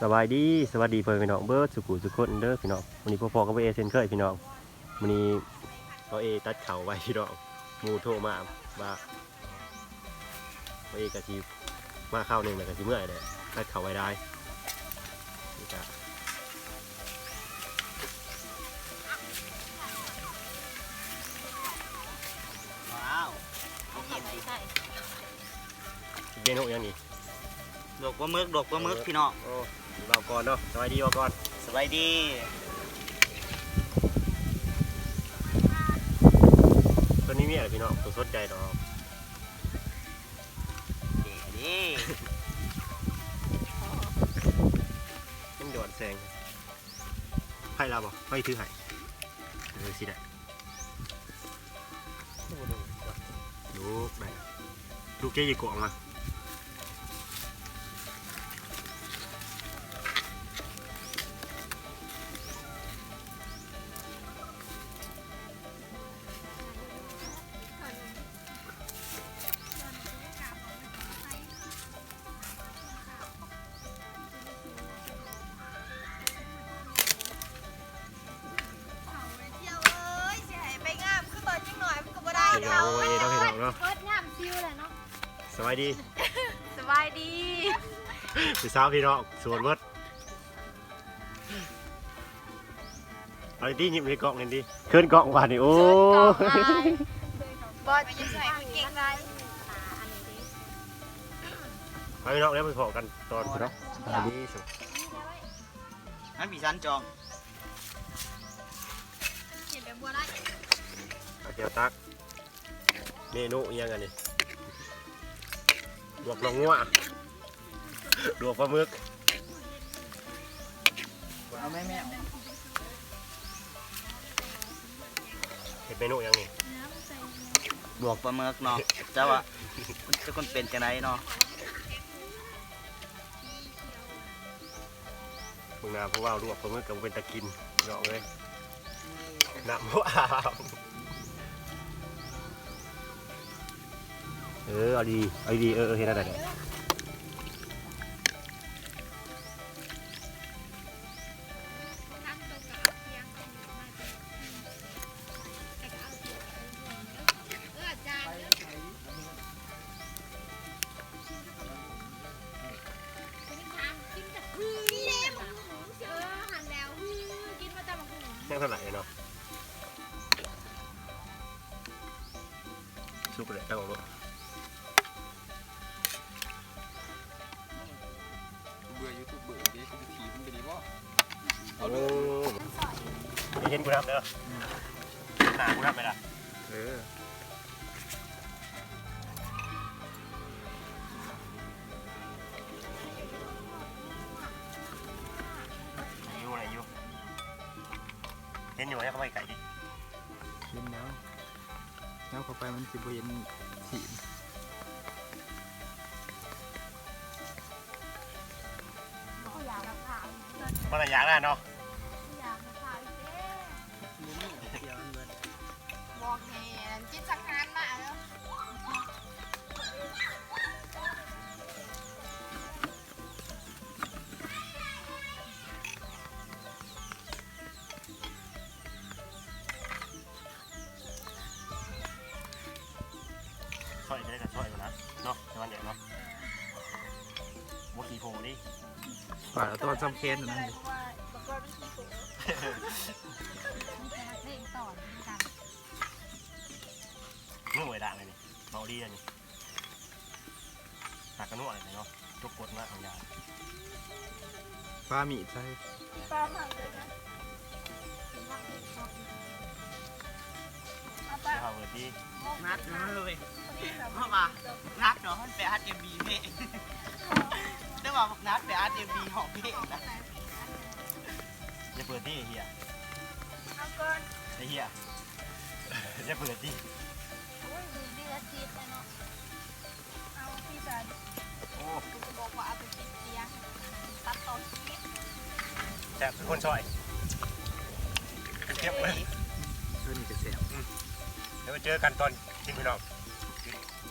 สบายดีสวัสดีเพื่อนพี่น้องเบิร์ดสุขุสุขคนเด้อพี่น้องวันนี้พ่อๆกับเอเซนเคยพี่น้องวันนี้เราเอตัดเข่าไว้พี่น้องหมูโทรมาว่าเราเอกะทีมาเข้าวหนึ่งแต่กะทีเมื่อยเลยตัดเข่าไว้ได้นี่จ้ะว้าวเย็นดีเย็นหกยังนี่ดอกปลาหมึกดอกปลาหมึกพี่น้องโอ้ เราก่อนเนาะสบายดีเราก่อนสบายดีตัวนี้มีอะไรพี่น้องตัวสดใจดอกเดี๋ยวดิมันหยอดแสงไพ่เราบ่ไพ่ถือไห้เออสิได้ลูกได้ลูกเจ๊ยี่กวงมา เราพี่น้องเนาะเพิดงามซิวเลยเนาะสบายดี สบายดีพี่สาวพี่น้องสวนเบิดเอาดิหยิบในกล่องนี่ดิเคลื่อนกล่องว่านี่โอ้บอสจะใส่มันเก่งไรไปพี่น้องแล้วไปขอกันตอนพี่น้องสบายดีสุดนั่นพี่สันจองเห็นแบบบัวได้เอาเจียวตัก เมนูอิหยังไงนี่ลวกลงงัวลวกปลาหมึกเอาแม่แม่เห็นเมนูอิหยังนี่ดอกปลาหมึกเนาะเจ้าอะมันจะคนเป็นจังไรเนาะมึงนาเพราะว่าลวกปลาหมึกกับเป็นตะกินเนาะเลยน้ำว้าวเออเอาดีเอาดีเออเห็นอะไรเนี่ยยังเท่าไหร่เนาะซุปเลยตั้งของรถ บื่อยูทูบเบื่อเด็กกูถีบมันไปดีบ่โอ้ยเห็นกูรับเด้อหนากูรับไปละเอออายุอะไรอายุเห็นอยู่ไหมเขาไปไก่ดิเห็นแล้วแล้วเข้าไปมันสิบ่เห็นถี มันอะไรอย่างนั้นเนาะบอกแหนจิตสักงานมาแล้วช่วยจะได้กับช่วยอยู่นะเนาะในวันเดียวเนาะ บวกีโพดิป่าแล้วตัวจำเค้นนั่นเลยนุ่งไว้ด่างเลยนี่เบาดีอันนี้หักกระนุ่งอะไรเนาะทุกกดมากของยาฟ้ามีดใช่ปลาหมักเลยนะเอาปลาเดี๋ยวเอาเปิดดีนัดนั่นเลยคนนี้แบบเพราะว่านัดเนาะมันไปอัดเอ็มบีเพ่ ได้ว่านัดไปอัดเอ็มบีของเพ่นะจะเปิดดีเฮียเอาก่อนไอ้เฮียจะเปิดดีโอ้ยดูดีละจิตเลยเนาะเอาพี่จันโอ้กูจะบอกว่าเอาไปกินเสียงตัดต่อคลิปแซ่บทุกคนช่วยเทียบเลยเพื่อนนี่จะเสียบเดี๋ยวไปเจอกันตอนกินพี่น้อง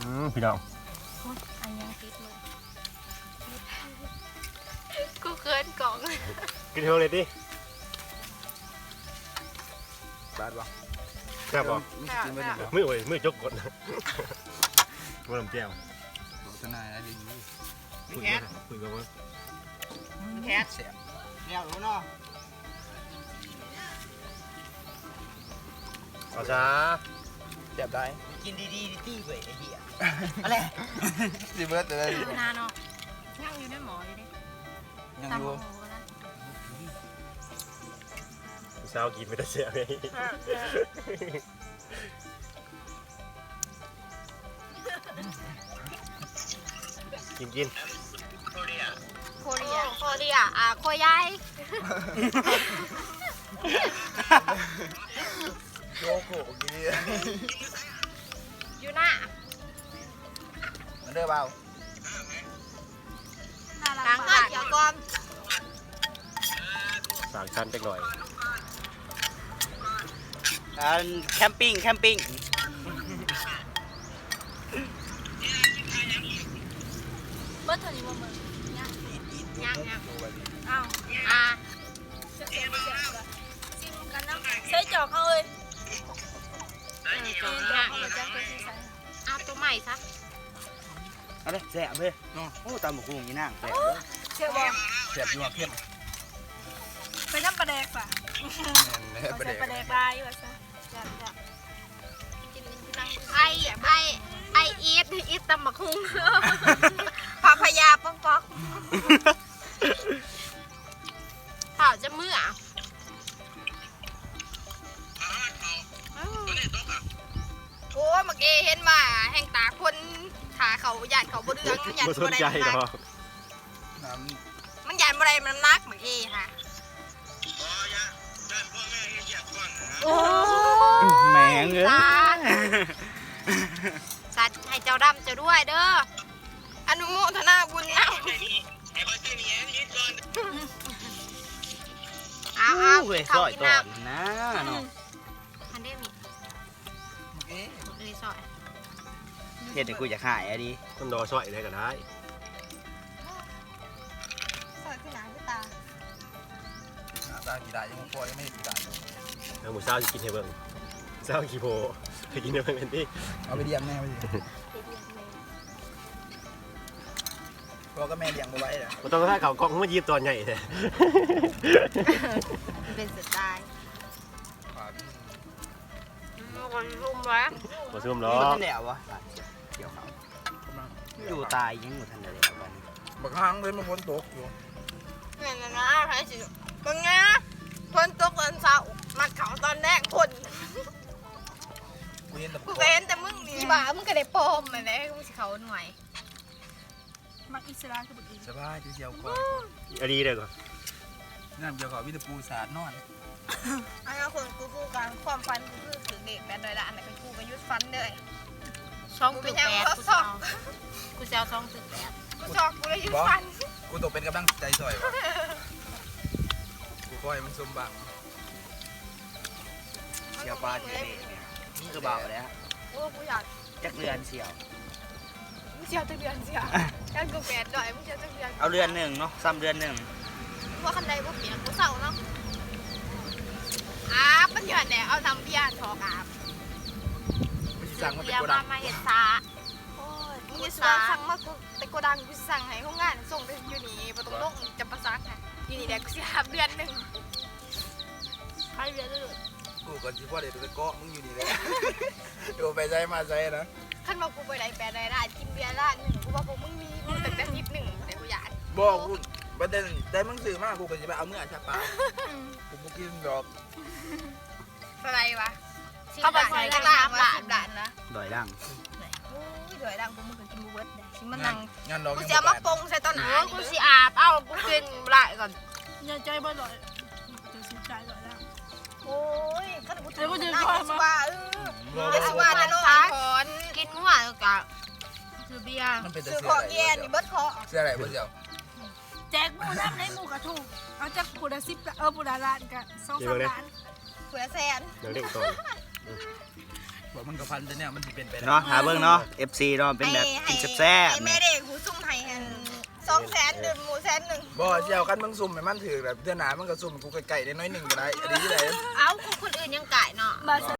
อืมพี่น้องอันยังติดเลย กูเคินกล่องกินเท่าเลยดิบาดบ่แซ่บบ่มีสกินเบิดบ่มือโอ้ยมือจกกดนะมือลำแก้วบอกทนายอะไรอย่างนี้มีคุยแคกัทนคุยกันว่ามีแคทแซ่บเดี๋ยวรู้เนาะเอาช้าแซ่บได้กินดีๆดีๆเว้ยไอ้เหี้ยอะไรสิเบิดแต่ได้อยู่นานเนาะยังอยู่ในหมออยู่ดิ ยังตามอหมยู่อนะเช้ากินไม่ได้เสียเลยกินกินโคเรียโคเรียอะโคยายโยโกะกินอยู่หน้ามันเด้อเบาทางบ้านเดี๋ยวก่อน สามชั้นจักหน่อย อันแคมปิ้งแคมปิ้งเบิร์ดเท่านี้บ่มึงยังยังยังอ้าวอะเสียบเสียบเสียบซิมกันเนาะใส่จอกเอาเลยเออจอกเนี่ยเดี๋ยวจะไปที่ใส่อะตัวใหม่ซะอะไรแซ่บเว้ยโอ้ตามหมกกุ้งยี่นั่งแซ่บเสียบบ่แซ่บอยู่เข้มไปน้ำปลา แดกป่ะแน่ประเด็นปลาแดกลายว่าซะจับจับกินกินนั่งไอไอไออีทอีทตำบักหุ่งพาพยาป๊อกป๊อกเผาจะเมื่อโอ้เมื่อกี้เห็นว่าแห่งตาคนขาเขาหยาดเขาบเรืองหยาดไม่สบ่นได้ใจมันหรนัอกกน้มันหยาดบ่ได้มันนักเมื่อกี้ค่ะ โอ้แมงเอ้ยสาสัตว์ให้เจ้าดำเจ้าด้วยเด้อ อนุโมทนาบุญนะเอาเอาเว้ยเขาซอยกินตอน้นนะเนาะำอันเดมี่ำเอ๊ะเอ้ยซอยเฮ็ดให้กูอยากหายอะดิมันรอช่อยได้ก็ได้ หน้าตากี่ได้ยังพอยังไม่เห็นกี่ได้ทางหมูเช้าจะกินให้เบิ่งเช้ากี่โพไปกินให้เบิ่งกันดิเอาไปเลี้ยงแม่ไปดิพ่อก็แม่เลี้ยงบ่ไว้เหรอมันต้องถ้าเขากล้องมายีบตอนใหญ่เลย มันเป็นสไตล์ปากมันก็รุมว้มาซุ่มล้นี่อมันแล้ววะเกี่ยวเขากำลังอยู่ตายยังบ่ทันได้แล้ววันบักห้างเลยมันฝนตกอยู่ เนี่ยนะนะใคร สิเป็นไงฝนตกตอนเช้ามาเขาตอนแรกคนกูเห็นแต่กูก็เห็นแต่มึงนี่อีบ้ามึงก็ได้ปลอมมาแล้วมึงสิเขาหน่วยมักอิสระคือบุตรสบายเจียวก่อนอันนี้เลยก่อนน้ำเกี่ยวกับวิตาปูสาดนอนอันนั้นคนกูกูการความฟันกูคือถือเด็กแบนเลยละอันนั้นก็กูก็ยุดฟันเลยช่องตึกแปดกูกูไปจะยังเอากูจะเอาช่องตึกแปดกูชอบกูเลยยุดฟันกูตกเป็นกำลังใจซอยวะ กูคอยมันสมบังเชียวปลาเชียวเด็กเนี่ยนี่ก็เบาแล้วโอ้กูอยากจักเรือนเชียว มึงเชียวตะเดือนเชียวยังกูแปดดอยมึงเชียวตะเดือนเอาเรือนหนึ่งเนาะซ้ำเรือนหนึ่งว่าคันใดกูเปียกกูเศร้าเนาะอาบมันหย่อนแหน่เอาทำเบียร์ทอกอาบมันสิสั่งมันเป็นเรียกโกดัว่างมาเห็ดซาโอ้ยมึงจะสั่งสั่งมากูแต่กูดังกูสั่งให้ห้องงานส่งไปอยู่นี่ประตูโลกจะประซักค่ะ อยู่นี่แหละกูเสียเดือนหนึ่งใครเรียนเลยกูก่อนที่พ่อเด็กไปเกาะมึงอยู่นี่เลยดูไปใจมาใจนะขั้นมากูไปไหนแปดไหนได้กินเบียร์ร้านหนึ่งกูว่าพวกมึงมีมึงแต่แต่นิดหนึ่งแต่กูอยากบอกกูประเด็นแต่มึงซื้อมากูก็จะไปเอาเมื่อชักปลากูบ่กินดอกอะไรวะเข้าไปใส่กกัระนลาสาบมหหลาลานนหลานนะดอยดังโอ้ ยเดือยดังกูมึงเคยกินบูเบิร์ดเลยชิมันงานั่นงงานดอกกูยังจะเอาบ่มาแปดปงใส่ตอนไหนเออกูสิอาบเอ้ากูกินไหลก่อนอย่าใจบ่หน่อยจะสิใจหน่อยแล้วโอ้ยขั้นกูเดี๋ยวกูจะหน้าคอยกูมาว่าเออบอกไอ้สิว่าว่าจะโดนถอนกินมั่วแล้วก็คือเบียร์มันเป็นแต่ซื้อเสื้ขอออะงไรเย็นนี่เบิร์ดคอเสื้ออะไรบ่เสี่ยวแจกหมูน้ำในหมูกระถูกเอาจากปูดาสิบเออปูดาล้านกะสองสามล้านเผื่อแสนเดี๋ยวเด็กก่อน บอกมันกับพันแต่เนี่ยมันสิเป็นไปได้เนาะหาเบิ่งเนาะ FC เนาะเป็นแบบกินแซ่บไอ้ๆแม่เนี่ยเด็กหูซุ่มไทยอันสสองแสนดื่มหมูแสนหนึ่งบ่เจียวกันมึงซุ่มให้มันถือแบบเดือนหนามันก็ซุ่มกูไก่ๆได้น้อยหนึ่งก็ได้อันนี้ที่ไหน เอ้าคนอื่นยังไก่เนาะมา